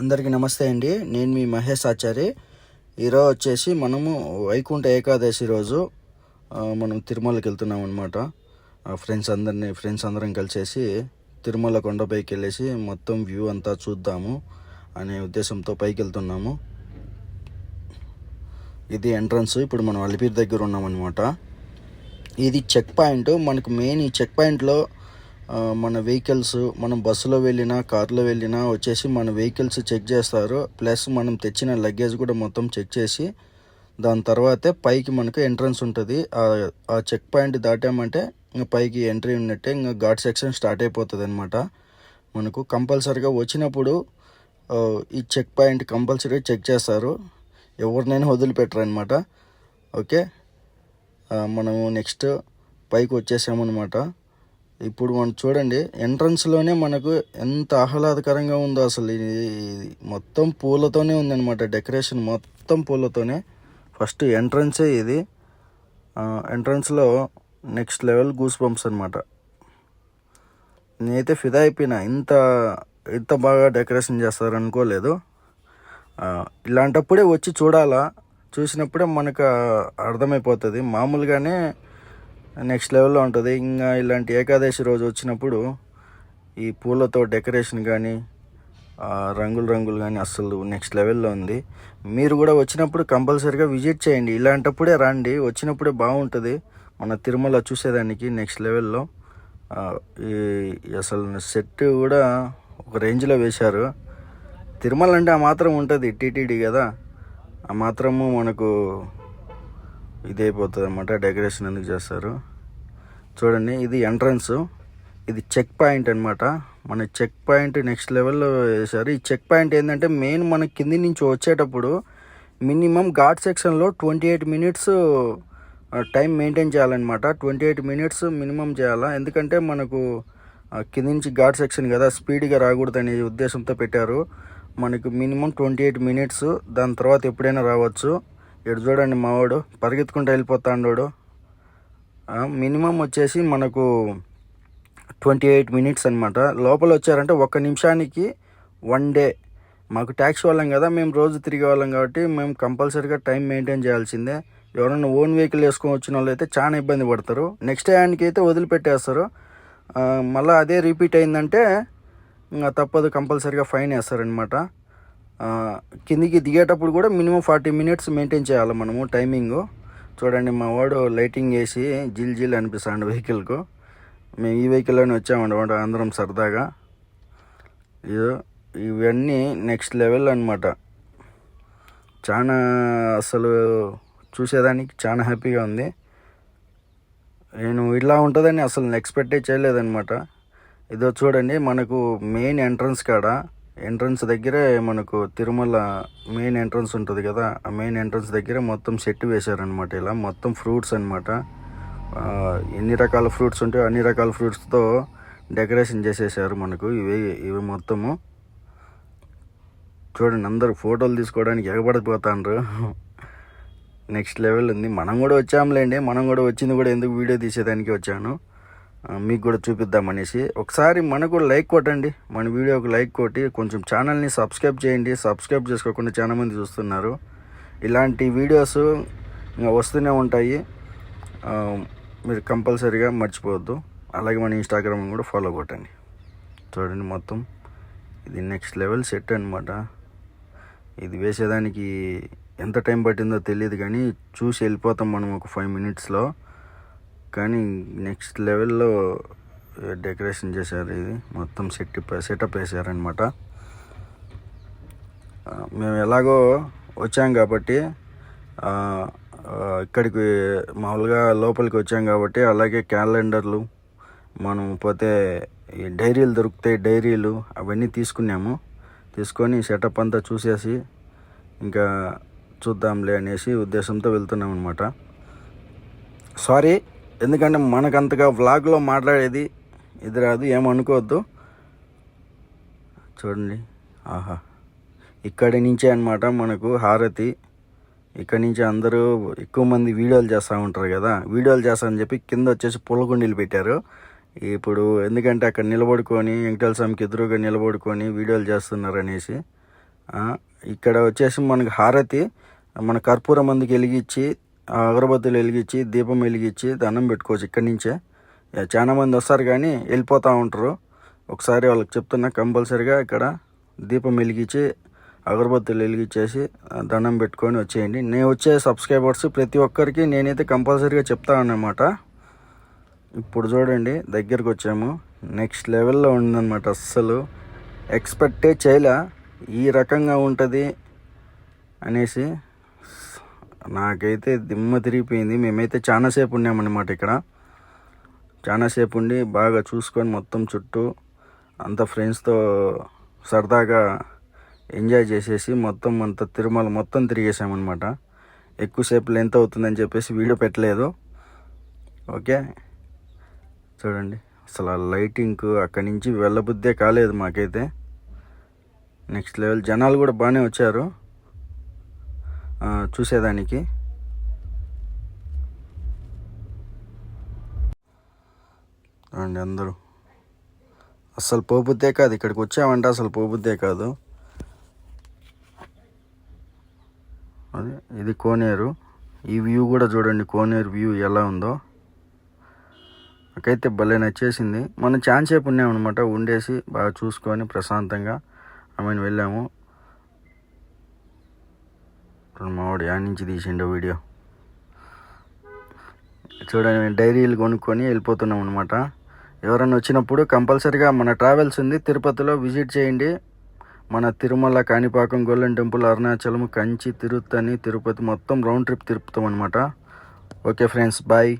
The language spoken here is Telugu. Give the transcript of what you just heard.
అందరికీ నమస్తే అండి. నేను మీ మహేష్ ఆచారి. ఈరోజు వచ్చేసి మనము వైకుంఠ ఏకాదశి రోజు మనం తిరుమలకి వెళ్తున్నాం అనమాట ఫ్రెండ్స్ అందరినీ ఫ్రెండ్స్ అందరం కలిసేసి తిరుమల కొండపైకి వెళ్ళేసి మొత్తం వ్యూ అంతా చూద్దాము అనే ఉద్దేశంతో పైకి వెళ్తున్నాము. ఇది ఎంట్రన్స్ ఇప్పుడు మనం అలిపిరి దగ్గర ఉన్నామన్నమాట ఇది చెక్ పాయింట్ మనకు మెయిన్ ఈ చెక్ పాయింట్లో మన వెహికల్స్ మనం బస్సులో వెళ్ళినా కార్లో వెళ్ళినా వచ్చేసి మన వెహికల్స్ చెక్ చేస్తారు. ప్లస్ మనం తెచ్చిన లగేజ్ కూడా మొత్తం చెక్ చేసి దాని తర్వాతే పైకి మనకు ఎంట్రన్స్ ఉంటుంది. ఆ- చెక్ పాయింట్ దాటామంటే ఇంకా పైకి ఎంట్రీ ఉన్నట్టే ఇంకా ఘాట్ సెక్షన్ స్టార్ట్ అయిపోతుంది అనమాట మనకు కంపల్సరీగా వచ్చినప్పుడు ఈ చెక్ పాయింట్ కంపల్సరీగా చెక్ చేస్తారు. ఎవరినైనా వదిలిపెట్టరు అనమాట ఓకే మనము నెక్స్ట్ పైకి వచ్చేసామన్నమాట. ఇప్పుడు మనం చూడండి ఎంట్రన్స్లోనే మనకు ఎంత ఆహ్లాదకరంగా ఉందో అసలు ఇది మొత్తం పూలతోనే ఉందన్నమాట. డెకరేషన్ మొత్తం పూలతోనే. ఫస్ట్ ఎంట్రన్సే ఇది. ఎంట్రన్స్లో నెక్స్ట్ లెవెల్ గూస్ బంప్స్ అనమాట నేనైతే ఫిదా అయిపోయినా. ఇంత ఇంత బాగా డెకరేషన్ చేస్తారనుకోలేదు ఇలాంటప్పుడే వచ్చి చూడాలా? చూసినప్పుడే మనకు అర్థమైపోతుంది. మామూలుగానే నెక్స్ట్ లెవెల్లో ఉంటుంది. ఇంకా ఇలాంటి ఏకాదశి రోజు వచ్చినప్పుడు ఈ పూలతో డెకరేషన్ కానీ రంగులు రంగులు కానీ అస్సలు నెక్స్ట్ లెవెల్లో ఉంది. మీరు కూడా వచ్చినప్పుడు కంపల్సరీగా విజిట్ చేయండి. ఇలాంటప్పుడే రండి. వచ్చినప్పుడే బాగుంటుంది. మన తిరుమల చూసేదానికి నెక్స్ట్ లెవెల్లో ఈ అసలు సెట్ కూడా ఒక రేంజ్లో వేశారు. తిరుమల అంటే ఆ మాత్రం ఉంటుంది. టీటీడీ కదా. ఆ మాత్రము మనకు ఇదైపోతుంది అనమాట డెకరేషన్ ఎందుకు చేస్తారు? చూడండి ఇది ఎంట్రన్స్ ఇది చెక్ పాయింట్ అనమాట మన చెక్ పాయింట్ నెక్స్ట్ లెవెల్లో వేశారు. ఈ చెక్ పాయింట్ ఏంటంటే మెయిన్ మన కింది నుంచి వచ్చేటప్పుడు మినిమం ఘాట్ సెక్షన్లో twenty eight minutes time maintain చేయాలన్నమాట. ట్వంటీ ఎయిట్ మినిట్స్ మినిమం చేయాలా? ఎందుకంటే మనకు కింది నుంచి ఘాట్ సెక్షన్ కదా స్పీడ్గా రాకూడదు అనే ఉద్దేశంతో పెట్టారు. మనకు మినిమం ట్వంటీ ఎయిట్ మినిట్స్ దాని తర్వాత ఎప్పుడైనా రావచ్చు. ఇటు చూడండి మావాడు పరిగెత్తుకుంటూ వెళ్ళిపోతాడు మినిమం వచ్చేసి మనకు ట్వంటీ ఎయిట్ మినిట్స్ అనమాట లోపల వచ్చారంటే ఒక్క నిమిషానికి వన్ డే. మాకు ట్యాక్సీ వాళ్ళం కదా మేము రోజు తిరిగే వాళ్ళం కాబట్టి మేము కంపల్సరీగా టైం మెయింటైన్ చేయాల్సిందే. ఎవరైనా ఓన్ వెహికల్ వేసుకొని వచ్చిన వాళ్ళు అయితే చాలా ఇబ్బంది పడతారు. నెక్స్ట్ టైంకి అయితే వదిలిపెట్టేస్తారు. మళ్ళీ అదే రిపీట్ అయిందంటే ఇంకా తప్పదు కంపల్సరీగా ఫైన్ వేస్తారనమాట కిందికి దిగేటప్పుడు కూడా మినిమం ఫార్టీ మినిట్స్ మెయింటైన్ చేయాలి మనము టైమింగు. చూడండి మా వాడు లైటింగ్ వేసి జిల్ జిల్ అనిపిస్తాడు వెహికల్కు. మేము ఈ వెహికల్లోనే వచ్చామన్నమాట అందరం సరదాగా. ఇదో ఇవన్నీ నెక్స్ట్ లెవెల్ అనమాట చాలా అసలు చూసేదానికి చాలా హ్యాపీగా ఉంది. నేను ఇలా ఉంటుందని అసలు ఎక్స్పెక్టే చేయలేదనమాట ఇదో చూడండి మనకు మెయిన్ ఎంట్రన్స్ కాడ ఎంట్రన్స్ దగ్గరే మనకు తిరుమల మెయిన్ ఎంట్రన్స్ ఉంటుంది కదా ఆ మెయిన్ ఎంట్రన్స్ దగ్గర మొత్తం సెట్ వేశారనమాట ఇలా. మొత్తం ఫ్రూట్స్ అనమాట ఎన్ని రకాల ఫ్రూట్స్ ఉంటాయో అన్ని రకాల ఫ్రూట్స్తో డెకరేషన్ చేసేసారు మనకు. ఇవి ఇవి మొత్తము. చూడండి అందరు ఫోటోలు తీసుకోవడానికి ఎగబడిపోతాండ్రు. నెక్స్ట్ లెవెల్ ఉంది. మనం కూడా వచ్చాంలేండి. మనం కూడా వచ్చింది కూడా ఎందుకు వీడియో తీసేదానికి వచ్చాను. మీకు కూడా చూపిద్దామనేసి ఒకసారి మనకు కూడా లైక్ కొట్టండి. మన వీడియోకి లైక్ కొట్టి కొంచెం ఛానల్ని సబ్స్క్రైబ్ చేయండి. సబ్స్క్రైబ్ చేసుకోకుండా చాలా మంది చూస్తున్నారు. ఇలాంటి వీడియోస్ ఇంకా వస్తూనే ఉంటాయి. మీరు కంపల్సరీగా మర్చిపోవద్దు. అలాగే మన ఇన్స్టాగ్రామ్ కూడా ఫాలో కొట్టండి. చూడండి మొత్తం. ఇది నెక్స్ట్ లెవెల్ సెట్ అనమాట ఇది వేసేదానికి ఎంత టైం పట్టిందో తెలియదు కానీ చూసి వెళ్ళిపోతాం మనం ఒక ఫైవ్ మినిట్స్లో కానీ నెక్స్ట్ లెవెల్లో డెకరేషన్ చేశారు ఇది. మొత్తం సెట్ సెటప్ వేసారనమాట మేము ఎలాగో వచ్చాం కాబట్టి ఇక్కడికి మామూలుగా లోపలికి వచ్చాం కాబట్టి అలాగే క్యాలెండర్లు మనం పోతే ఈ డైరీలు దొరుకుతాయి డైరీలు అవన్నీ తీసుకున్నాము. తీసుకొని సెటప్ అంతా చూసేసి ఇంకా చూద్దాంలే అనేసి ఉద్దేశంతో వెళ్తున్నాం అనమాట సారీ ఎందుకంటే మనకంతగా వ్లాగ్లో మాట్లాడేది ఇది రాదు ఏమనుకోవద్దు చూడండి ఆహా. ఇక్కడి నుంచే అనమాట మనకు హారతి. ఇక్కడి నుంచి అందరూ ఎక్కువ మంది వీడియోలు చేస్తూ ఉంటారు కదా. వీడియోలు చేస్తామని చెప్పి కింద వచ్చేసి పుల్లగుండీలు పెట్టారు. ఇప్పుడు ఎందుకంటే అక్కడ నిలబడుకొని వెంకటేశ్వర స్వామికి ఎదురుగా నిలబడుకొని వీడియోలు చేస్తున్నారు అనేసి. ఇక్కడ వచ్చేసి మనకు హారతి మన కర్పూరం మందుకి వెలిగించి అగరబత్తులు వెలిగించి దీపం వెలిగించి దండం పెట్టుకోవచ్చు ఇక్కడి నుంచే. చాలామంది చాలా మంది వస్తారు కానీ వెళ్ళిపోతూ ఉంటారు. ఒకసారి వాళ్ళకి చెప్తున్నా కంపల్సరిగా ఇక్కడ దీపం వెలిగించి అగరబత్తులు వెలిగించేసి దండం పెట్టుకొని వచ్చేయండి. నేను వచ్చే సబ్స్క్రైబర్స్ ప్రతి ఒక్కరికి నేనైతే కంపల్సరీగా చెప్తానమాట ఇప్పుడు చూడండి దగ్గరికి వచ్చాము. నెక్స్ట్ లెవెల్లో ఉందన్నమాట అస్సలు. ఎక్స్పెక్టే చేయలే. ఈ రకంగా ఉంటుంది అనేసి నాకైతే దిమ్మ తిరిగిపోయింది. మేమైతే చాలాసేపు ఉన్నామన్నమాట ఇక్కడ. చాలాసేపు ఉండి బాగా చూసుకొని మొత్తం చుట్టూ అంత ఫ్రెండ్స్తో సరదాగా ఎంజాయ్ చేసేసి మొత్తం అంత తిరుమల మొత్తం తిరిగేసామన్నమాట. ఎక్కువసేపు లెంత్ అవుతుందని చెప్పేసి వీడియో పెట్టలేదు. ఓకే? చూడండి. అసలు ఆ లైటింగ్ అక్కడి నుంచి వెళ్ళబుద్దే కాలేదు మాకైతే. నెక్స్ట్ లెవెల్ జనాలు కూడా బాగానే వచ్చారు. చూసేదానికి. చూడండి అందరూ. అసలు పోబుద్దే కాదు ఇక్కడికి వచ్చామంటే అసలు పోబుద్దే కాదు. అది ఇది కోనేరు. ఈ వ్యూ కూడా చూడండి కోనేరు వ్యూ ఎలా ఉందో. నాకైతే భలే నచ్చేసింది. మనం ఛాన్స్ సేపు ఉన్నామన్నమాట ఉండేసి బాగా చూసుకొని ప్రశాంతంగా ఆమెను వెళ్ళాము. ఇప్పుడు మావాడు యా నుంచి తీసిండో వీడియో. చూడండి డైరీలు కొనుక్కొని వెళ్ళిపోతున్నాం అనమాట ఎవరైనా వచ్చినప్పుడు కంపల్సరిగా మన ట్రావెల్స్ ఉంది తిరుపతిలో విజిట్ చేయండి. మన తిరుమల కాణిపాకం గోల్డెన్ టెంపుల్ అరుణాచలం కంచి తిరుత్తని తిరుపతి మొత్తం రౌండ్ ట్రిప్ తిరుపుతాం అనమాట ఓకే ఫ్రెండ్స్ బాయ్